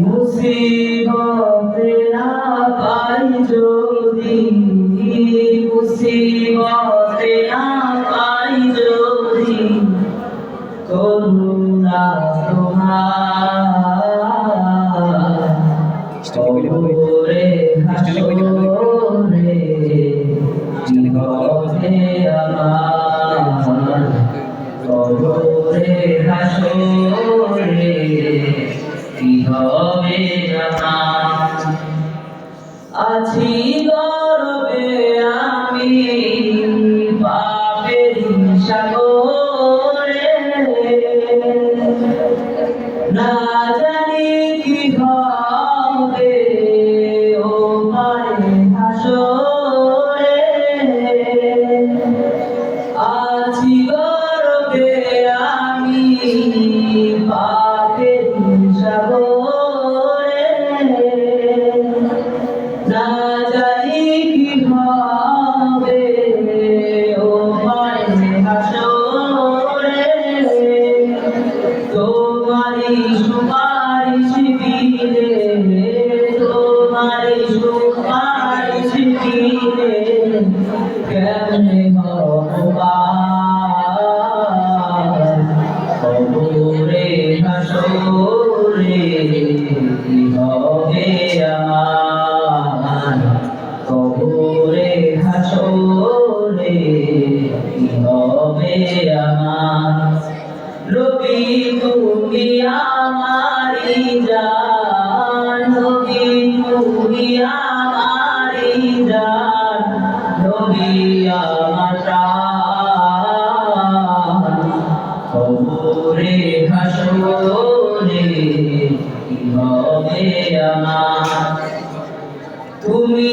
মুসিবতে না পাই যদি মুসিবতে না পাই যদি করুণা তোমার সুমা আমারি জান নবী তুমি আমারি জান নবী আমার তুমি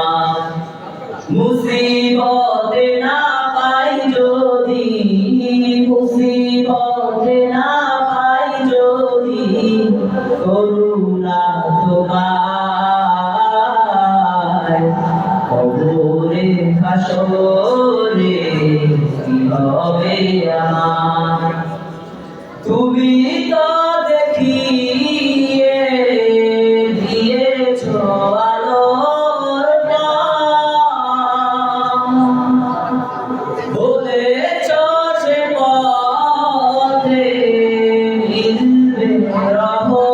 হলে কি হবে আমার? তুমি তো দেখিয়ে দিয়েছ বলেছ সে পথে মিলবে রহো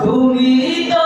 তুমি তো